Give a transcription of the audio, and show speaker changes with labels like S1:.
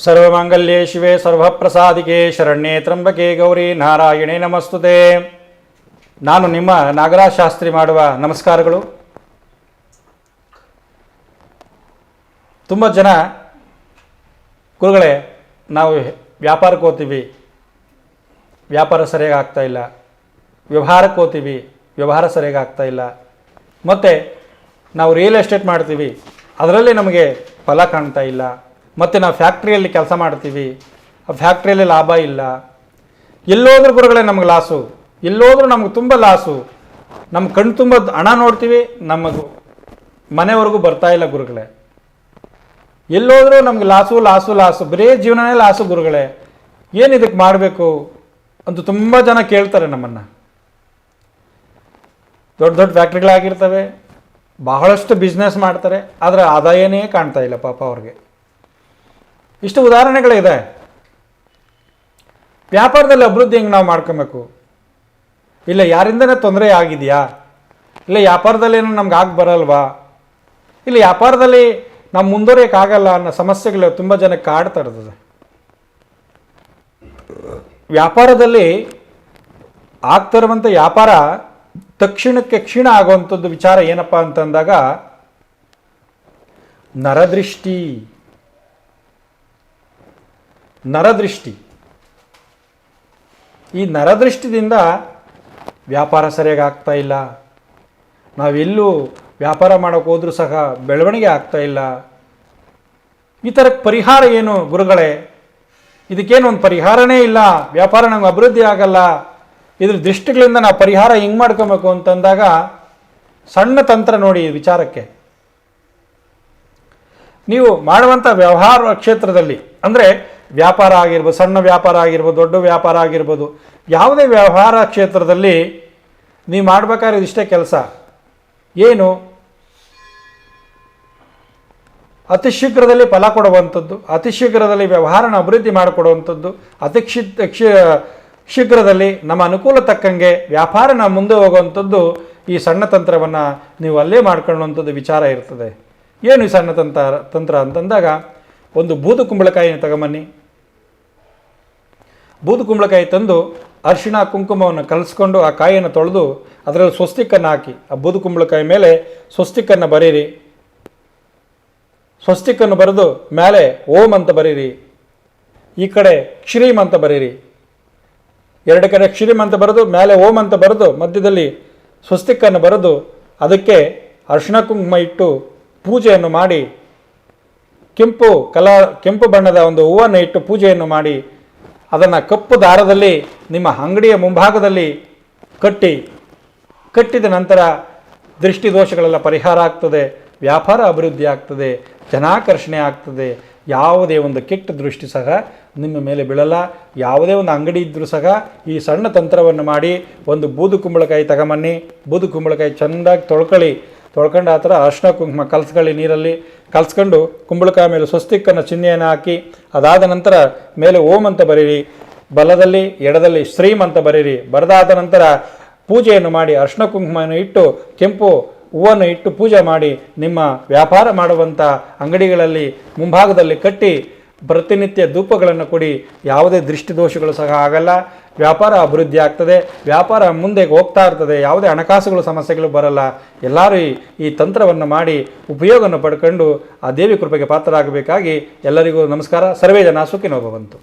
S1: ಸರ್ವಮಾಂಗಲ್ಯೇ ಶಿವೆ ಸರ್ವಪ್ರಸಾದಿಗೆ ಶರಣ್ಯೇ ತ್ರಂಬಕೆ ಗೌರಿ ನಾರಾಯಣೇ ನಮಸ್ತುತೆ. ನಾನು ನಿಮ್ಮ ನಾಗರಾಜ್ ಶಾಸ್ತ್ರಿ ಮಾಡುವ ನಮಸ್ಕಾರಗಳು. ತುಂಬ ಜನ ಗುರುಗಳೇ, ನಾವು ವ್ಯಾಪಾರಕ್ಕೆ ಹೋಗ್ತೀವಿ. ವ್ಯಾಪಾರ ಸರಿಯಾಗಿ ಆಗ್ತಾ ಇಲ್ಲ. ವ್ಯವಹಾರಕ್ಕೆ ಹೋಗ್ತೀವಿ. ವ್ಯವಹಾರ ಸರಿಯಾಗಿ ಆಗ್ತಾ ಇಲ್ಲ. ಮತ್ತು ನಾವು ರಿಯಲ್ ಎಸ್ಟೇಟ್ ಮಾಡ್ತೀವಿ. ಅದರಲ್ಲಿ ನಮಗೆ ಫಲ ಕಾಣ್ತಾ ಇಲ್ಲ. ಮತ್ತು ನಾವು ಫ್ಯಾಕ್ಟ್ರಿಯಲ್ಲಿ ಕೆಲಸ ಮಾಡ್ತೀವಿ. ಆ ಫ್ಯಾಕ್ಟ್ರಿಯಲ್ಲಿ ಲಾಭ ಇಲ್ಲ. ಎಲ್ಲೋದ್ರೂ ಗುರುಗಳೇ ನಮಗೆ ಲಾಸು. ಎಲ್ಲೋದ್ರೂ ನಮ್ಗೆ ತುಂಬ ಲಾಸು. ನಮ್ಮ ಕಣ್ಣು ತುಂಬ ಹಣ ನೋಡ್ತೀವಿ, ನಮಗೂ, ಮನೆವರೆಗೂ ಬರ್ತಾ ಇಲ್ಲ ಗುರುಗಳೇ. ಎಲ್ಲೋದ್ರೂ ನಮ್ಗೆ ಲಾಸು ಲಾಸು ಲಾಸು. ಬರೀ ಜೀವನನೇ ಲಾಸು ಗುರುಗಳೇ. ಏನು ಇದಕ್ಕೆ ಮಾಡಬೇಕು ಅಂತ ತುಂಬ ಜನ ಕೇಳ್ತಾರೆ ನಮ್ಮನ್ನು. ದೊಡ್ಡ ದೊಡ್ಡ ಫ್ಯಾಕ್ಟ್ರಿಗಳಾಗಿರ್ತವೆ ಬಹಳಷ್ಟು ಬಿಸ್ನೆಸ್ ಮಾಡ್ತಾರೆ. ಆದರೆ ಆದಾಯನೇ ಕಾಣ್ತಾ ಇಲ್ಲ ಪಾಪ ಅವ್ರಿಗೆ. ಇಷ್ಟು ಉದಾಹರಣೆಗಳಿದೆ. ವ್ಯಾಪಾರದಲ್ಲಿ ಅಭಿವೃದ್ಧಿ ಹೆಂಗೆ ನಾವು ಮಾಡ್ಕೊಬೇಕು? ಇಲ್ಲ ಯಾರಿಂದನೇ ತೊಂದರೆ ಆಗಿದೆಯಾ? ಇಲ್ಲ ವ್ಯಾಪಾರದಲ್ಲಿ ಏನೋ ನಮ್ಗೆ ಆಗಿ ಬರಲ್ವಾ? ಇಲ್ಲ ವ್ಯಾಪಾರದಲ್ಲಿ ನಾವು ಮುಂದುವರಿಯೋಕ್ಕಾಗಲ್ಲ ಅನ್ನೋ ಸಮಸ್ಯೆಗಳು ತುಂಬ ಜನಕ್ಕೆ ಕಾಡ್ತಾ ಇರ್ತದೆ. ವ್ಯಾಪಾರದಲ್ಲಿ ಆಗ್ತಿರುವಂಥ ವ್ಯಾಪಾರ ತಕ್ಷಣಕ್ಕೆ ಕ್ಷೀಣ ಆಗುವಂಥದ್ದು ವಿಚಾರ ಏನಪ್ಪ ಅಂತಂದಾಗ ನರದೃಷ್ಟಿ. ನರದೃಷ್ಟಿ. ಈ ನರದೃಷ್ಟಿದಿಂದ ವ್ಯಾಪಾರ ಸರಿಯಾಗಿ ಆಗ್ತಾ ಇಲ್ಲ. ನಾವೆಲ್ಲೂ ವ್ಯಾಪಾರ ಮಾಡೋಕೆ ಹೋದರೂ ಸಹ ಬೆಳವಣಿಗೆ ಆಗ್ತಾ ಇಲ್ಲ. ಈ ಥರಕ್ಕೆ ಪರಿಹಾರ ಏನು ಗುರುಗಳೇ? ಇದಕ್ಕೇನು ಒಂದು ಪರಿಹಾರನೇ ಇಲ್ಲ. ವ್ಯಾಪಾರ ನಮ್ಗೆ ಅಭಿವೃದ್ಧಿ ಆಗಲ್ಲ. ಇದ್ರ ದೃಷ್ಟಿಗಳಿಂದ ನಾವು ಪರಿಹಾರ ಹಿಂಗೆ ಮಾಡ್ಕೊಬೇಕು ಅಂತಂದಾಗ ಸಣ್ಣ ತಂತ್ರ ನೋಡಿ ವಿಚಾರಕ್ಕೆ. ನೀವು ಮಾಡುವಂಥ ವ್ಯವಹಾರ ಕ್ಷೇತ್ರದಲ್ಲಿ, ಅಂದರೆ ವ್ಯಾಪಾರ ಆಗಿರ್ಬೋದು, ಸಣ್ಣ ವ್ಯಾಪಾರ ಆಗಿರ್ಬೋದು, ದೊಡ್ಡ ವ್ಯಾಪಾರ ಆಗಿರ್ಬೋದು, ಯಾವುದೇ ವ್ಯವಹಾರ ಕ್ಷೇತ್ರದಲ್ಲಿ ನೀವು ಮಾಡಬೇಕಾದ್ರೆ ಇಷ್ಟೇ ಕೆಲಸ. ಏನು? ಅತಿ ಶೀಘ್ರದಲ್ಲಿ ಫಲ ಕೊಡುವಂಥದ್ದು ಅತಿ ಶೀಘ್ರದಲ್ಲಿ ವ್ಯವಹಾರನ ಅಭಿವೃದ್ಧಿ ಮಾಡಿಕೊಡುವಂಥದ್ದು ಅತಿ ಶೀಘ್ರದಲ್ಲಿ ನಮ್ಮ ಅನುಕೂಲ ತಕ್ಕಂಗೆ ವ್ಯಾಪಾರನ ಮುಂದೆ ಹೋಗುವಂಥದ್ದು ಈ ಸಣ್ಣ ತಂತ್ರವನ್ನು ನೀವು ಅಲ್ಲೇ ಮಾಡ್ಕೊಳ್ಳುವಂಥದ್ದು ವಿಚಾರ ಇರ್ತದೆ. ಏನು ಈ ಸಣ್ಣ ತಂತ್ರ ತಂತ್ರ ಅಂತಂದಾಗ, ಒಂದು ಬೂದು ಕುಂಬಳಕಾಯಿನ ತಗೊಂಬನ್ನಿ. ಬೂದು ಕುಂಬಳಕಾಯಿ ತಂದು ಅರಿಶಿಣ ಕುಂಕುಮವನ್ನು ಕಲಿಸ್ಕೊಂಡು ಆ ಕಾಯಿಯನ್ನು ತೊಳೆದು ಅದರಲ್ಲಿ ಸ್ವಸ್ತಿಕನ್ನು ಹಾಕಿ. ಆ ಬೂದು ಕುಂಬಳಕಾಯಿ ಮೇಲೆ ಸ್ವಸ್ತಿಕನ್ನು ಬರೀರಿ. ಸ್ವಸ್ತಿಕನ್ನು ಬರೆದು ಮೇಲೆ ಓಂ ಅಂತ ಬರೀರಿ. ಈ ಕಡೆ ಕ್ಷಿರೀಮ್ ಅಂತ ಬರೀರಿ. ಎರಡು ಕಡೆ ಕ್ಷಿರೀಮ್ ಅಂತ ಬರೆದು ಮೇಲೆ ಓಂ ಅಂತ ಬರೆದು ಮಧ್ಯದಲ್ಲಿ ಸ್ವಸ್ತಿಕನ್ನು ಬರೆದು ಅದಕ್ಕೆ ಅರ್ಶಿಣ ಕುಂಕುಮ ಇಟ್ಟು ಪೂಜೆಯನ್ನು ಮಾಡಿ, ಕೆಂಪು ಕಲಾ, ಕೆಂಪು ಬಣ್ಣದ ಒಂದು ಹೂವನ್ನು ಇಟ್ಟು ಪೂಜೆಯನ್ನು ಮಾಡಿ ಅದನ್ನು ಕಪ್ಪು ದಾರದಲ್ಲಿ, ನಿಮ್ಮ ಅಂಗಡಿಯ ಮುಂಭಾಗದಲ್ಲಿ ಕಟ್ಟಿ, ಕಟ್ಟಿದ ನಂತರ ದೃಷ್ಟಿ ದೋಷಗಳೆಲ್ಲ ಪರಿಹಾರ ಆಗ್ತದೆ, ವ್ಯಾಪಾರ ಅಭಿವೃದ್ಧಿ ಆಗ್ತದೆ, ಜನಾಕರ್ಷಣೆ ಆಗ್ತದೆ. ಯಾವುದೇ ಒಂದು ಕೆಟ್ಟ ದೃಷ್ಟಿ ಸಹ ನಿಮ್ಮ ಮೇಲೆ ಬೀಳಲ್ಲ. ಯಾವುದೇ ಒಂದು ಅಂಗಡಿ ಇದ್ದರೂ ಸಹ ಈ ಸಣ್ಣ ತಂತ್ರವನ್ನು ಮಾಡಿ ಒಂದು ಬೂದು ಕುಂಬಳಕಾಯಿ ತಗೊಂಬನ್ನಿ. ಬೂದು ಕುಂಬಳಕಾಯಿ ಚೆಂದಾಗಿ ತೊಳ್ಕೊಳ್ಳಿ. ತೊಳ್ಕೊಂಡು ಆ ಥರ ಅರ್ಶಿನ ಕುಂಕುಮ ಕಲ್ಸ್ಕೊಳ್ಳಿ ನೀರಲ್ಲಿ. ಕಲಸ್ಕೊಂಡು ಕುಂಬಳಕಾಯಿ ಮೇಲೆ ಸ್ವಸ್ತಿಕ್ಕನ್ನು ಚಿಹ್ನೆಯನ್ನು ಹಾಕಿ, ಅದಾದ ನಂತರ ಮೇಲೆ ಓಂ ಅಂತ ಬರೀರಿ, ಬಲದಲ್ಲಿ, ಎಡದಲ್ಲಿ ಶ್ರೀಮ್ ಅಂತ ಬರೀರಿ. ಬರೆದಾದ ನಂತರ ಪೂಜೆಯನ್ನು ಮಾಡಿ, ಅರ್ಶಿನ ಕುಂಕುಮವನ್ನು ಇಟ್ಟು, ಕೆಂಪು ಹೂವನ್ನು ಇಟ್ಟು ಪೂಜೆ ಮಾಡಿ, ನಿಮ್ಮ ವ್ಯಾಪಾರ ಮಾಡುವಂಥ ಅಂಗಡಿಗಳಲ್ಲಿ ಮುಂಭಾಗದಲ್ಲಿ ಕಟ್ಟಿ ಪ್ರತಿನಿತ್ಯ ಧೂಪಗಳನ್ನು ಕೊಡಿ, ಯಾವುದೇ ದೃಷ್ಟಿದೋಷಗಳು ಸಹ ಆಗಲ್ಲ. ವ್ಯಾಪಾರ ಅಭಿವೃದ್ಧಿ ಆಗ್ತದೆ. ವ್ಯಾಪಾರ ಮುಂದೆ ಹೋಗ್ತಾ ಇರ್ತದೆ. ಯಾವುದೇ ಹಣಕಾಸುಗಳು ಸಮಸ್ಯೆಗಳು ಬರಲ್ಲ. ಎಲ್ಲರೂ ಈ ತಂತ್ರವನ್ನು ಮಾಡಿ ಉಪಯೋಗವನ್ನು ಪಡ್ಕೊಂಡು ಆ ದೇವಿ ಕೃಪೆಗೆ ಪಾತ್ರರಾಗಬೇಕಾಗಿ ಎಲ್ಲರಿಗೂ ನಮಸ್ಕಾರ. ಸರ್ವೇ ಜನ ಸುಖಿನೋ ಭವಂತು